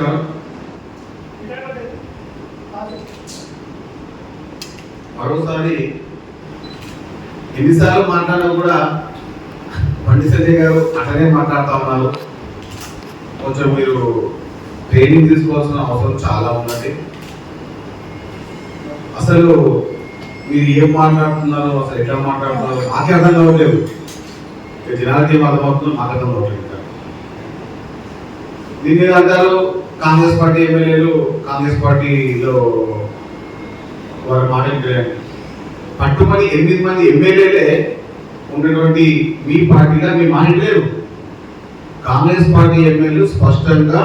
నమస్కారం మరోసారి ఎన్నిసార్లు మాట్లాడినా కూడా బండి సంజయ్ గారు అతనే మాట్లాడుతూ ఉన్నారు. కొంచెం మీరు ట్రైనింగ్ తీసుకోవాల్సిన అవసరం చాలా ఉన్నది అసలు మీరు ఏం మాట్లాడుతున్నారు? అసలు ఎట్లా మాట్లాడుతున్నారు? మాకే అర్థం కావట్లేదు. ఇక జనాలకి ఏం అర్థమవుతుందో మాకు అర్థం కావట్లేదు. దీని మీద అంటారు కాంగ్రెస్ పార్టీ ఎమ్మెల్యేలు కాంగ్రెస్ పార్టీలో వారు మాట పట్టుమని ఎనిమిది మంది ఎమ్మెల్యేలే ఉన్నటువంటి మీ పార్టీగా మీ మాట్లాడలేరు కాంగ్రెస్ పార్టీ ఎమ్మెల్యేలు స్పష్టంగా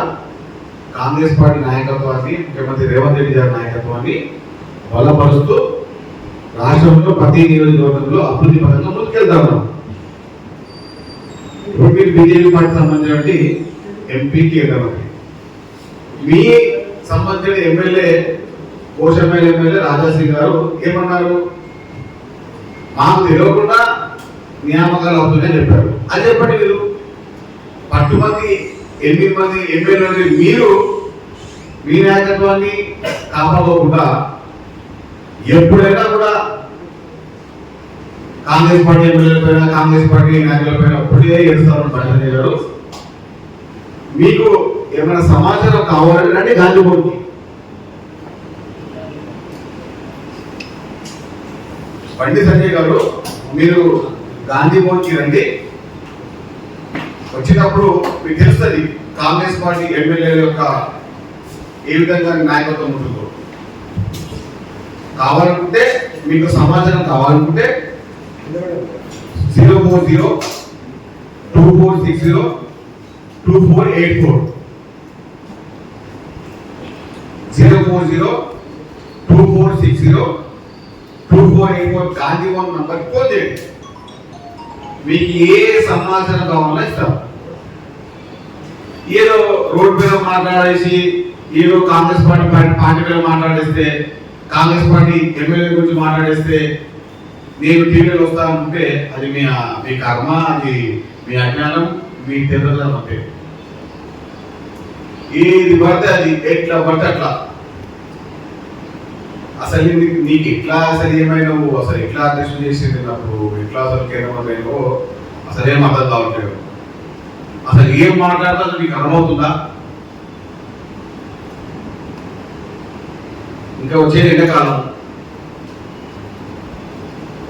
కాంగ్రెస్ పార్టీ నాయకత్వాన్ని ముఖ్యమంత్రి రేవంత్ రెడ్డి గారి నాయకత్వాన్ని బలపరుస్తూ రాష్ట్రంలో ప్రతి నియోజకవర్గంలో అభివృద్ధి పరంగా ముందుకెళ్తా ఉన్నాం ఇప్పుడు మీరు బీజేపీ పార్టీ సంబంధించినటువంటి ఎంపీకి ఎగరమండి మీ సంబంధించిన ఎమ్మెల్యే కోశమైన ఎమ్మెల్యే రాజాశ్రీ గారు ఏమన్నారు? మాకు తెలియకుండా నియామకాలు అవుతుందని చెప్పారు. అది చెప్పండి మీరు. పట్టు మంది ఎనిమిది మంది ఎమ్మెల్యేలు మీరు మీ నాయకత్వాన్ని కాపాడుకోకుండా ఎప్పుడైనా కూడా కాంగ్రెస్ పార్టీ ఎమ్మెల్యేల పైన కాంగ్రెస్ పార్టీ నాయకుల పైన ఒప్పుడే చేస్తారు ప్రజలు మీకు ఏమైనా సమాచారం కావాలంటే రండి గాంధీభవన్కి బండి సంజయ్ గారు మీరు గాంధీభవన్కి రండి. వచ్చినప్పుడు మీకు తెలుస్తుంది కాంగ్రెస్ పార్టీ ఎమ్మెల్యేల యొక్క ఏ విధంగా నాయకత్వం ఉంటుందో. కావాలనుకుంటే మీకు సమాచారం కావాలనుకుంటే zero four zero two four six zero two four eight four zero four zero two four six zero two four eight four గాంధీవన్ number phone చేయండి. మీకు ఏ సమాచారం కావాలో ఇస్తాం. ఏదో రోడ్ మీద మాట్లాడేసి ఏదో కాంగ్రెస్ పార్టీ పార్టీ- పార్టీ మీద మాట్లాడేస్తే కాంగ్రెస్ పార్టీ ఎమ్మెల్యే గురించి మాట్లాడేస్తే నేను టీవీలో వస్తానంటే అది మీ మీ కర్మ అది మీ అజ్ఞానం మీ తెలియదు అంతే. ఏది పడితే అది ఎట్లా పడితే అట్లా. అసలు నీకు ఎట్లా అసలు ఏమైనావు అసలు ఎట్లా అడ్జస్ట్ చేసేది నాకు? ఎట్లా అసలు కేంద్రమంత్రినో అసలు ఏం అర్థం కావట్లేదు. అసలు ఏం మాట్లాడితే నీకు అర్థమవుతుందా? ఇంకా వచ్చేది ఎండాకాలం.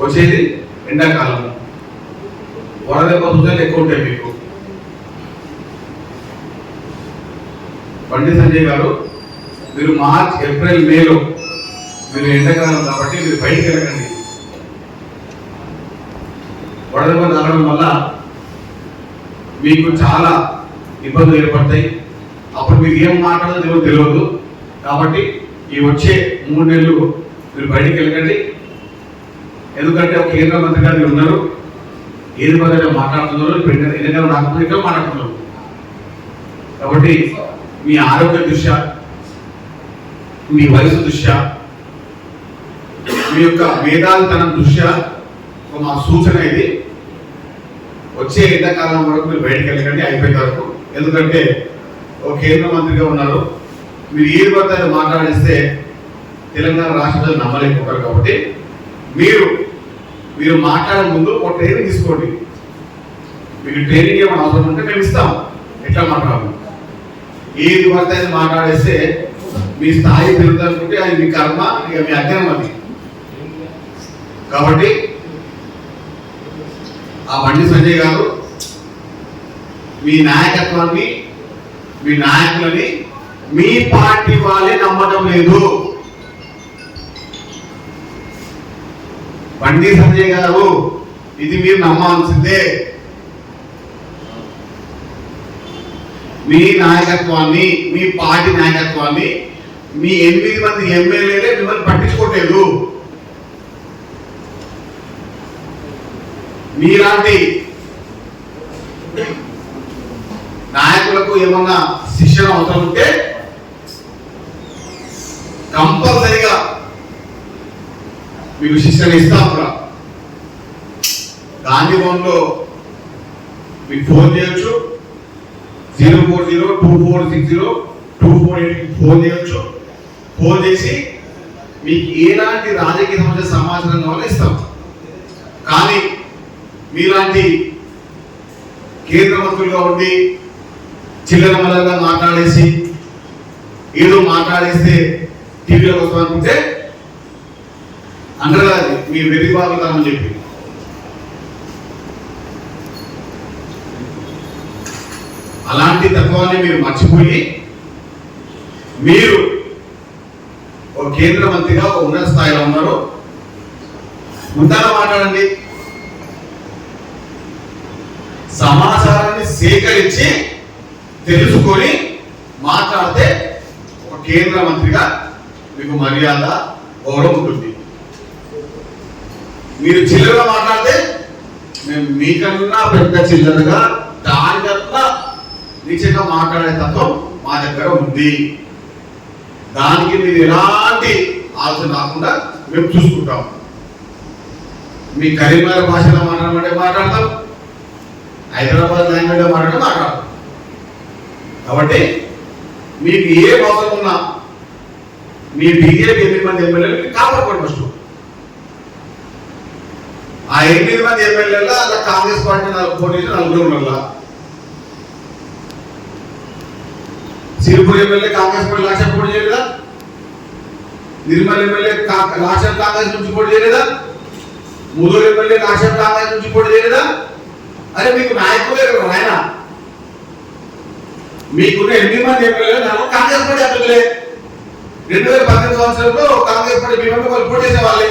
వచ్చేది ఎండాకాలం. వరదెబ్బ పద్ధతులు ఎక్కువ ఉంటాయి మీకు. బండి సంజయ్ గారు మీరు మార్చ్ ఏప్రిల్ మేలో మీరు ఎండాకాలం కాబట్టి మీరు బయటికి వెళ్ళకండి. వడదెబ్బ తగలడం వల్ల మీకు చాలా ఇబ్బందులు ఏర్పడతాయి. అప్పుడు మీరు ఏం మాట్లాడదో తెలియదు తెలియదు. కాబట్టి ఈ వచ్చే మూడు నెలలు మీరు బయటికి వెళ్ళకండి. ఎందుకంటే ఒక కేంద్ర మంత్రి గారు ఉన్నారు. ఏది పదంగా మాట్లాడుతున్నారు? ఇప్పుడు ఎన్ని- ఎన్నికలు నాకు మాట్లాడుతున్నారు. కాబట్టి మీ ఆరోగ్య దృష్ట్యా మీ వయసు దృష్ట్యా మీ యొక్క మేధావితనం దృష్ట్యా ఒక మా సూచన ఇది. వచ్చే ఎండాకాలం వరకు మీరు బయటకు వెళ్ళకండి అయిపోయిన వరకు. ఎందుకంటే ఒక కేంద్ర మంత్రిగా ఉన్నారు. మీరు ఏది పడితే అది మాట్లాడిస్తే తెలంగాణ రాష్ట్రంలో నమ్మలేకపోతారు కాబట్టి మీరు మీరు మాట్లాడే ముందు ఒక ట్రైనింగ్ తీసుకోండి. మీకు ట్రైనింగ్ ఏమైనా అవసరం ఉంటే మేము ఇస్తాం. ఎట్లా మాట్లాడాలి ఏది పడితే అది మాట్లాడేస్తే మీ స్థాయి పెరుగుతుందంటే అది మీ కర్మ ఇక మీ అజ్ఞానం అది. కాబట్టి ఆ బండి సంజయ్ గారు మీ నాయకత్వాన్ని మీ నాయకులని మీ పార్టీ వాళ్ళే నమ్మటం లేదు. బండి సంజయ్ గారు ఇది మీరు నమ్మాల్సిందే. మీ నాయకత్వాన్ని మీ పార్టీ నాయకత్వాన్ని మీ ఎనిమిది మంది ఎమ్మెల్యేలే మిమ్మల్ని పట్టించుకోలేదు మీలాంటి నాయకులకు ఏమన్నా శిక్షణ అవసరం ఉంటే కంపల్సరిగా మీకు శిక్షణ ఇస్తాం కూడా గాంధీ భవన్లో మీకు ఫోన్ చేయొచ్చు. Zero four zero two four six zero two four ఎయిట్కి ఫోన్ చేయొచ్చు ఫోన్ చేసి మీకు ఎలాంటి రాజకీయ సంబంధించిన సమాచారం కావాలో ఇస్తాం. కానీ మీలాంటి కేంద్ర మంత్రులుగా ఉండి చిల్లర మల్లగా మాట్లాడేసి ఏదో మాట్లాడేస్తే టీవీలోకి వస్తామనుకుంటే అంటారు మీ వెతి బాగుతామని చెప్పి. అలాంటి తత్వాన్ని మీరు మర్చిపోయి మీరు ఒక కేంద్ర మంత్రిగా ఒక ఉన్నత స్థాయిలో ఉన్నారు ముందర మాట్లాడండి. సమాచారాన్ని సేకరించి తెలుసుకొని మాట్లాడితే ఒక కేంద్ర మంత్రిగా మీకు మర్యాద గౌరవం ఉంటుంది. మీరు చిల్లరగా మాట్లాడితే మేము మీకన్నా పెద్ద చిల్లరగా దానికన్నా నీచంగా మాట్లాడే తత్వం మా దగ్గర ఉంది. దానికి మీరు ఎలాంటి ఆలోచన రాకుండా మేము చూసుకుంటాం. మీ కరీంనగర్ భాషలో మాట్లాడమంటే మాట్లాడతాం. హైదరాబాద్ లాంగ్వేజ్లో మాట్లాడితే మాట్లాడతాం. కాబట్టి మీకు ఏ అవసరం ఉన్నా మీ బీజేపీ ఎనిమిది మంది ఎమ్మెల్యేలు కాపాడుకోండి ఫస్ట్. ఆ ఎనిమిది మంది ఎమ్మెల్యేల అలా కాంగ్రెస్ పార్టీ నాలుగు పోటీ నలుగురు ఉండాల సిరిపూర్ ఎమ్మెల్యే కాంగ్రెస్ పార్టీ లక్ష పోటీ చేయలేదా? నిర్మల్ ఎమ్మెల్యే లక్ష కాంగ్రెస్ నుంచి పోటీ చేయలేదా? ముదూరు ఎమ్మెల్యే లక్ష కాంగ్రెస్ నుంచి పోటీ చేయలేదా? అరే మీకు నాయకులే కదా ఆయన. మీకున్న ఎనిమిది మంది ఎమ్మెల్యేలు కాంగ్రెస్ పార్టీ అభ్యర్థులే. రెండు వేల పద్దెనిమిది సంవత్సరంలో కాంగ్రెస్ పార్టీ మీ వాళ్ళు పోటీ చేసేవాళ్ళే.